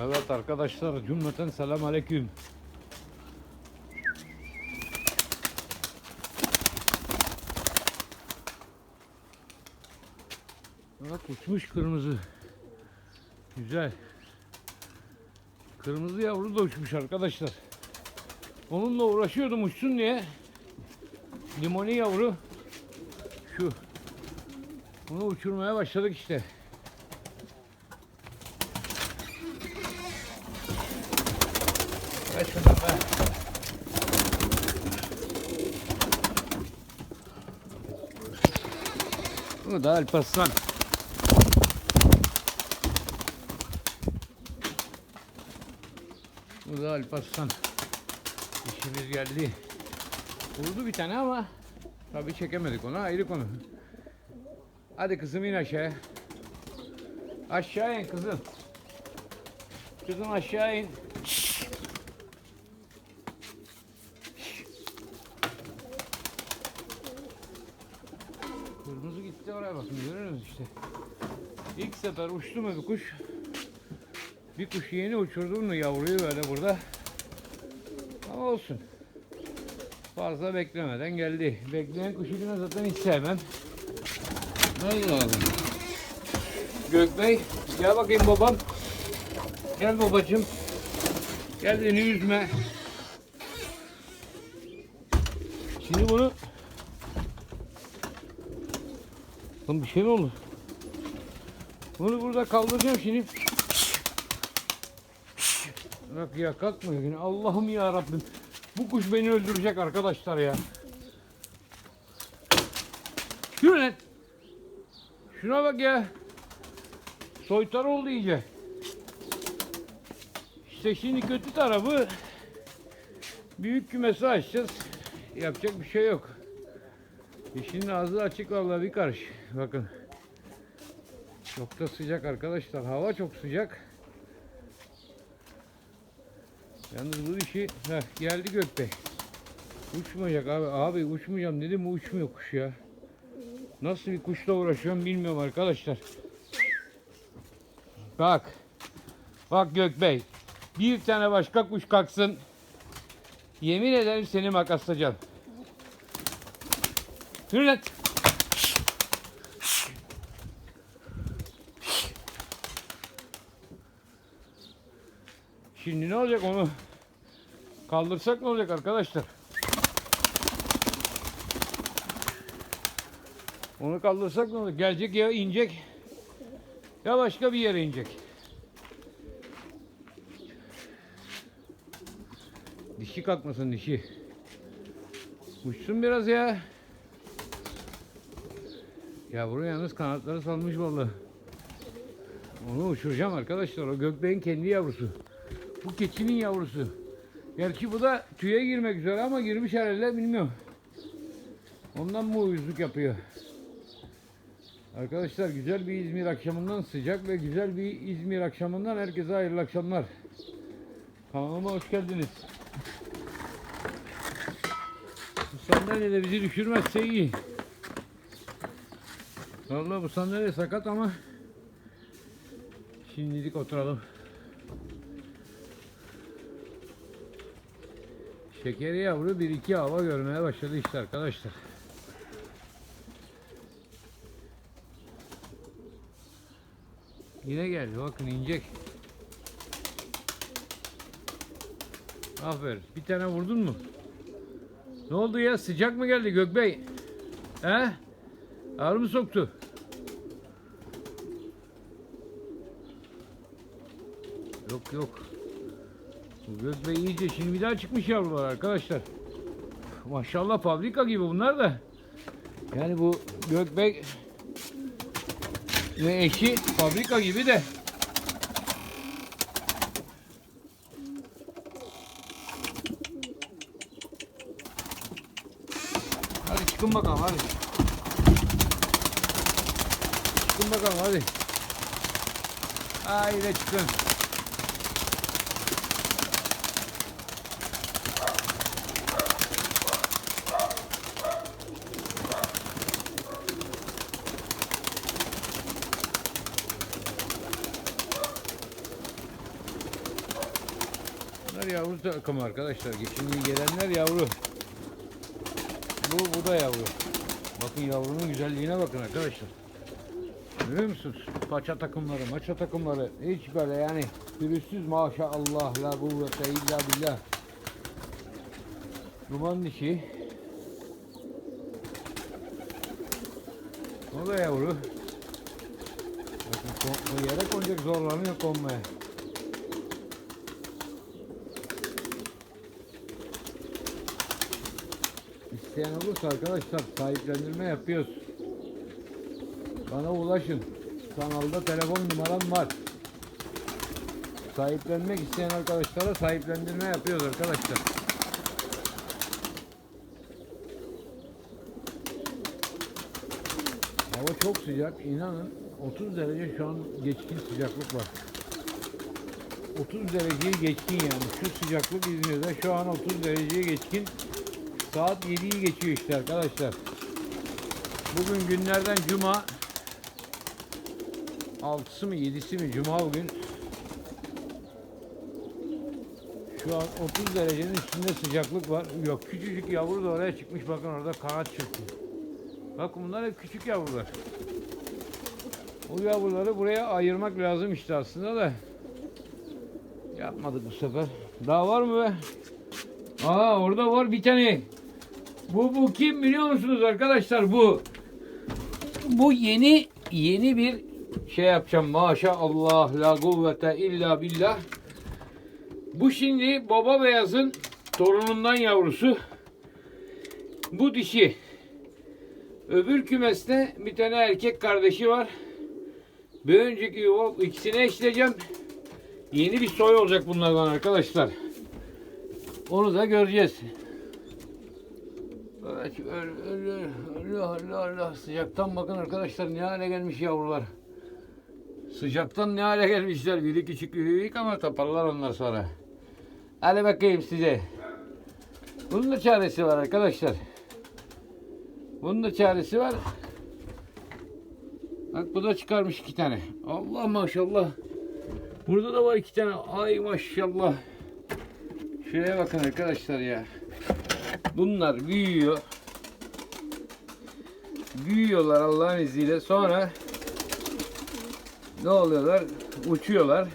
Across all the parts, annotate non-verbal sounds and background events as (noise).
Evet arkadaşlar cümleten selam aleyküm. Bak uçmuş kırmızı. Güzel. Kırmızı yavru da uçmuş arkadaşlar. Onunla uğraşıyordum uçsun diye. Limoni yavru. Şu. Bunu uçurmaya başladık işte. Ver şunu be. Bu da Alparslan. Bu da Alparslan. İşimiz geldi. Vurdu bir tane ama tabii çekemedik onu ayrı konu. Hadi kızım in aşağıya. Aşağı in kızım. Kızım aşağı in. Kırmızı bakın görüyorsunuz işte. İlk sefer uçtu mu bir kuş. Bir kuş yeni uçurdum mu yavruyu böyle burada. Ama olsun. Fazla beklemeden geldi. Bekleyen kuşu yine zaten hiç sevmem. Allah Allah. Gökbey gel bakayım babam. Gel babacığım. Gel beni üzme. Şimdi bunu Lan bir şey mi oldu? Bunu burada kaldıracağım şimdi. Bak ya kalkmıyor yine. Allah'ım ya Rabbim. Bu kuş beni öldürecek arkadaşlar ya. Yürü lan. Şuna bak ya. Soytar oldu iyice. İşte şimdi kötü tarafı büyük kümesi açacağız. Yapacak bir şey yok. İşin ağzı açık vallahi bir karış. Bakın. Çok da sıcak arkadaşlar. Hava çok sıcak. Yalnız bu dişi heh, geldi Gökbey. Uçmayacak abi. Abi uçmayacağım dedim uçmuyor kuş ya. Nasıl bir kuşla uğraşıyorum bilmiyorum arkadaşlar. Bak. Bak Gökbey. Bir tane başka kuş kalksın. Yemin ederim seni makaslayacağım. Yürü. Şimdi ne olacak onu kaldırsak ne olacak arkadaşlar? Onu kaldırsak ne olacak? Gelecek ya inecek ya başka bir yere inecek. Dişi kalkmasın dişi. Uçsun biraz ya. Yavru yalnız kanatları salmış vallahi. Onu uçuracağım arkadaşlar. O gökbeğin kendi yavrusu. Bu keçinin yavrusu. Gerçi bu da tüye girmek üzere ama girmiş herhalde bilmiyorum. Ondan mı uyuzluk yapıyor? Arkadaşlar güzel bir İzmir akşamından sıcak ve güzel bir İzmir akşamından herkese hayırlı akşamlar. Kanalıma hoş geldiniz. Bu sandalye de bizi düşürmezse iyi. Vallahi bu sandalye sakat ama şimdilik oturalım. Şekeri yavru bir iki hava görmeye başladı işte arkadaşlar. Yine geldi bakın inecek. Aferin. Bir tane vurdun mu? Ne oldu ya? Sıcak mı geldi Gökbey? He? Ağır mı soktu? Yok yok. Bu Gökbey iyice şimdi bir daha çıkmış yavrular arkadaşlar. Maşallah fabrika gibi bunlar da. Yani bu Gökbey ve eşi fabrika gibi de. Hadi çıkın bakalım hadi. Çıkın bakalım hadi. Haydi çıkın. Bunlar yavru takım arkadaşlar. Şimdi gelenler yavru. Bu, bu da yavru. Bakın yavrunun güzelliğine bakın arkadaşlar. Görüyor musunuz? Paça takımları, maça takımları hiç böyle yani pürüzsüz maşallah la kuvvete illa billah. Duman dişi. O da yavru. Bakın kon- yere konacak zorlanıyor konmaya. İsteyen olursa arkadaşlar sahiplendirme yapıyoruz. Bana ulaşın. Kanalda telefon numaram var. Sahiplenmek isteyen arkadaşlara sahiplendirme yapıyoruz arkadaşlar. Hava çok sıcak. İnanın 30 derece şu an geçkin sıcaklık var. 30 dereceyi geçkin yani. Şu sıcaklık İzmir'de şu an 30 dereceyi geçkin. Saat 7'yi geçiyor işte arkadaşlar. Bugün günlerden cuma. 6'sı mı 7'si mi cuma bugün. Şu an 30 derecenin üstünde sıcaklık var. Yok küçücük yavru da oraya çıkmış. Bakın orada kanat çırptı. Bakın bunlar hep küçük yavrular. O yavruları buraya ayırmak lazım işte aslında da. Yapmadık bu sefer. Daha var mı be? Aa orada var bir tane. Bu bu kim biliyor musunuz arkadaşlar bu? Bu yeni yeni bir şey yapacağım maşallah la kuvvete illa billah. Bu şimdi baba beyazın torunundan yavrusu. Bu dişi. Öbür kümeste bir tane erkek kardeşi var. Bir önceki yuva ikisini eşleyeceğim. Yeni bir soy olacak bunlardan arkadaşlar. Onu da göreceğiz. Evet, öyle, öyle, öyle, öyle, öyle. Sıcaktan bakın arkadaşlar ne hale gelmiş yavrular. Sıcaktan ne hale gelmişler. Biri küçük biri ama taparlar onlar sonra. Hadi bakayım size. Bunun da çaresi var arkadaşlar. Bunun da çaresi var. Bak bu da çıkarmış iki tane. Allah maşallah. Burada da var iki tane. Ay maşallah. Şuraya bakın arkadaşlar ya. Bunlar büyüyor. Büyüyorlar Allah'ın izniyle. Sonra ne oluyorlar? Uçuyorlar.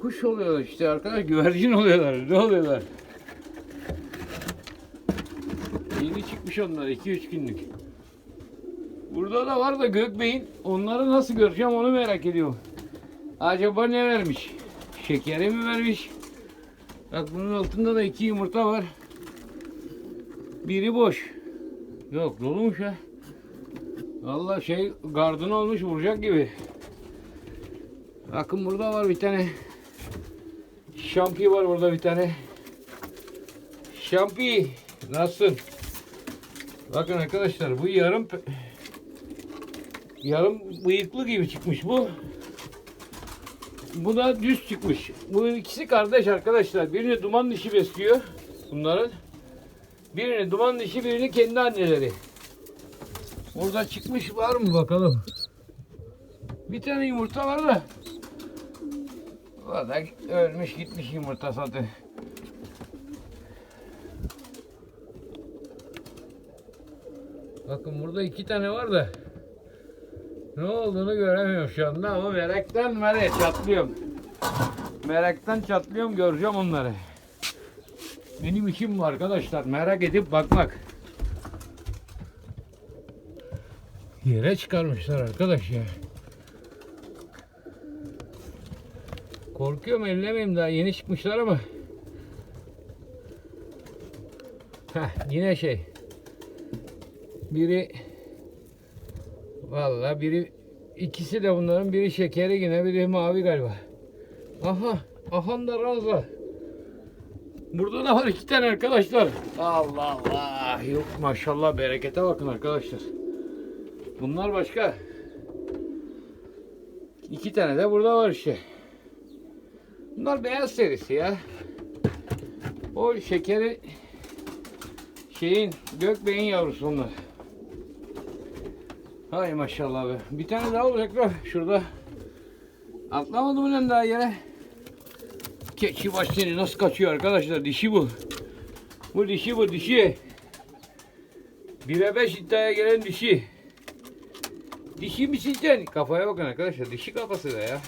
Kuş oluyorlar işte arkadaş. Güvercin oluyorlar. Ne oluyorlar? Yeni çıkmış onlar 2-3 günlük. Burada da var da gökbeyin. Onları nasıl göreceğim onu merak ediyorum. Acaba ne vermiş? Şekeri mi vermiş? Bak bunun altında da iki yumurta var. Biri boş. Yok dolumuş ha. Vallahi şey gardın olmuş vuracak gibi. Bakın burada var bir tane. Şampi var burada bir tane. Şampi nasılsın? Bakın arkadaşlar bu yarım yarım bıyıklı gibi çıkmış bu. Bu da düz çıkmış. Bu ikisi kardeş arkadaşlar. Birini duman dişi besliyor bunların. Birini duman dişi, birini kendi anneleri. Orada çıkmış var mı bakalım. Bir tane yumurta var da. Da ölmüş gitmiş yumurta zaten. Bakın burada iki tane var da. Ne olduğunu göremiyorum şu anda ama meraktan var çatlıyorum. Meraktan çatlıyorum göreceğim onları. Benim işim bu arkadaşlar. Merak edip bakmak. Yere çıkarmışlar arkadaş ya. Korkuyorum ellemeyeyim daha yeni çıkmışlar ama. Heh, yine şey. Biri Vallahi biri ikisi de bunların biri şekeri yine biri mavi galiba. Aha, aha da ranza. Burada da var iki tane arkadaşlar. Allah Allah. Yok maşallah berekete bakın arkadaşlar. Bunlar başka. İki tane de burada var işte. Bunlar beyaz serisi ya. O şekeri şeyin gökbeyin yavrusu onlar. Hay maşallah be. Bir tane daha olacak be şurada. Atlamadı mı lan daha yere? Keçi baş seni nasıl kaçıyor arkadaşlar? Dişi bu. Bu dişi bu dişi. 1'e 5 iddiaya gelen dişi. Dişi misin sen? Kafaya bakın arkadaşlar. Dişi kafası da ya.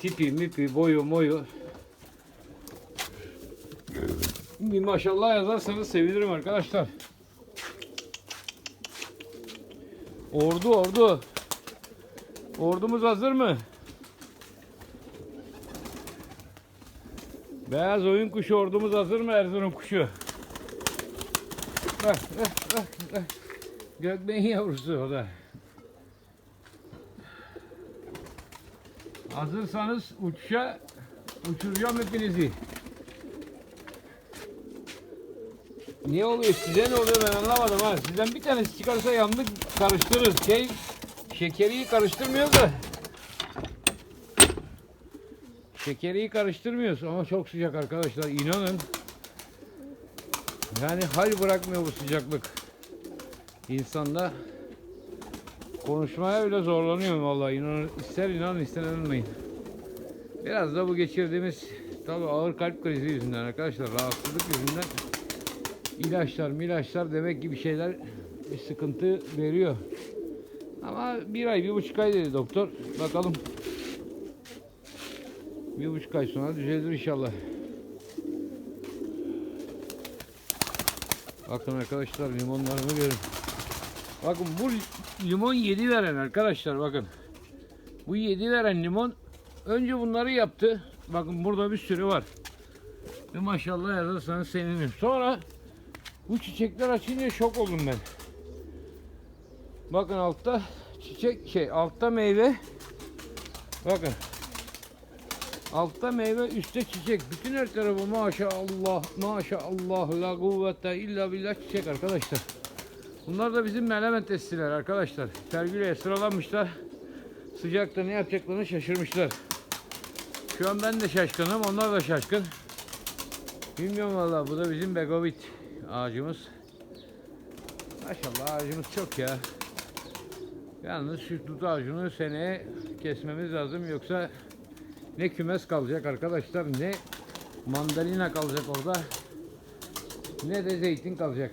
Tipi mipi boyu moyu. Bir maşallah yazarsanız sevinirim arkadaşlar. Ordu ordu. Ordumuz hazır mı? Beyaz oyun kuşu ordumuz hazır mı Erzurum kuşu? Bak bak bak bak. Gökbeğin yavrusu o da. Hazırsanız uçuşa uçuracağım hepinizi. Niye oluyor? Size ne oluyor ben anlamadım ha. Sizden bir tanesi çıkarsa yandık karıştırırız. Şey şekeriyi karıştırmıyoruz da. Şekeriyi karıştırmıyoruz ama çok sıcak arkadaşlar inanın. Yani hal bırakmıyor bu sıcaklık. İnsanda konuşmaya bile zorlanıyorum vallahi inanın ister inanın ister inanmayın. Biraz da bu geçirdiğimiz tabi ağır kalp krizi yüzünden arkadaşlar rahatsızlık yüzünden ilaçlar milaçlar demek ki bir şeyler bir sıkıntı veriyor. Ama bir ay bir buçuk ay dedi doktor. Bakalım bir buçuk ay sonra düzelir inşallah. Bakın arkadaşlar limonlarını görün. Bakın bu limon 7 veren arkadaşlar bakın. Bu 7 veren limon önce bunları yaptı. Bakın burada bir sürü var. Ve maşallah yazarsanız sevinirim. Sonra bu çiçekler açınca şok oldum ben. Bakın altta çiçek şey altta meyve. Bakın. Altta meyve, üstte çiçek. Bütün her tarafı maşallah, maşallah, la kuvvete illa billah çiçek arkadaşlar. Bunlar da bizim melemen testiler arkadaşlar. Sergileye sıralanmışlar. Sıcakta ne yapacaklarını şaşırmışlar. Şu an ben de şaşkınım, onlar da şaşkın. Bilmiyorum valla bu da bizim begovit ağacımız. Maşallah ağacımız çok ya. Yalnız şu dut ağacını seneye kesmemiz lazım yoksa ne kümes kalacak arkadaşlar ne mandalina kalacak orada ne de zeytin kalacak.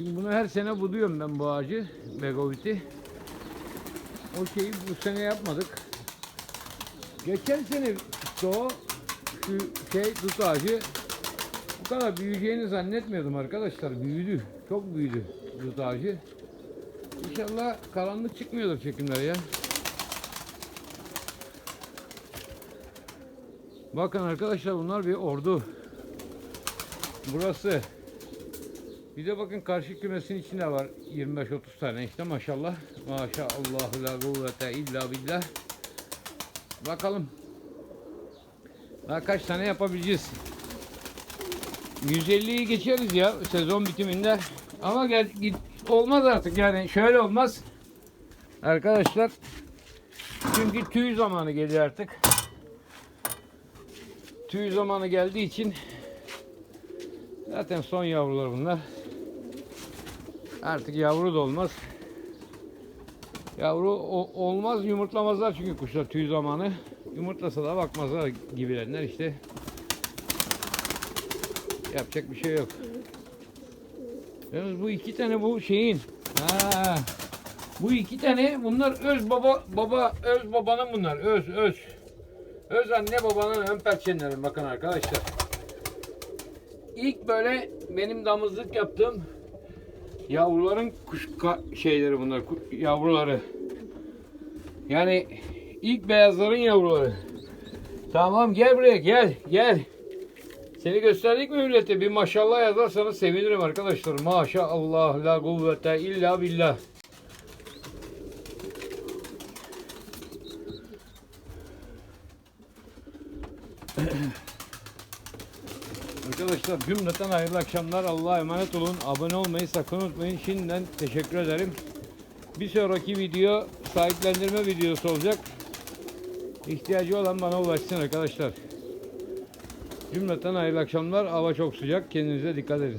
Şimdi bunu her sene buduyorum ben bu ağacı Begovit'i. O şeyi bu sene yapmadık. Geçen sene işte o şu şey dut ağacı bu kadar büyüyeceğini zannetmiyordum arkadaşlar. Büyüdü. Çok büyüdü dut ağacı. İnşallah karanlık çıkmıyordur çekimler ya. Bakın arkadaşlar bunlar bir ordu. Burası. Bir de bakın karşı kümesin içinde var 25-30 tane işte maşallah. Maşallah la kuvvete illa billah. Bakalım. Daha kaç tane yapabileceğiz. 150'yi geçeriz ya sezon bitiminde. Ama gel git olmaz artık yani şöyle olmaz. Arkadaşlar çünkü tüy zamanı geliyor artık. Tüy zamanı geldiği için zaten son yavrular bunlar. Artık yavru da olmaz. Yavru olmaz yumurtlamazlar çünkü kuşlar tüy zamanı. Yumurtlasa da bakmazlar gibilenler işte. Yapacak bir şey yok. Yalnız bu iki tane bu şeyin. Ha, bu iki tane bunlar öz baba baba öz babanın bunlar öz öz. Öz anne babanın ön perçinleri bakın arkadaşlar. İlk böyle benim damızlık yaptığım yavruların kuş şeyleri bunlar yavruları. Yani ilk beyazların yavruları. Tamam gel buraya gel gel. Seni gösterdik mi millete? Bir maşallah yazarsanız sevinirim arkadaşlar. Maşallah la kuvvete illa billah. (clears throat) Arkadaşlar cümleten hayırlı akşamlar. Allah'a emanet olun. Abone olmayı sakın unutmayın. Şimdiden teşekkür ederim. Bir sonraki video sahiplendirme videosu olacak. İhtiyacı olan bana ulaşsın arkadaşlar. Cümleten hayırlı akşamlar. Hava çok sıcak. Kendinize dikkat edin.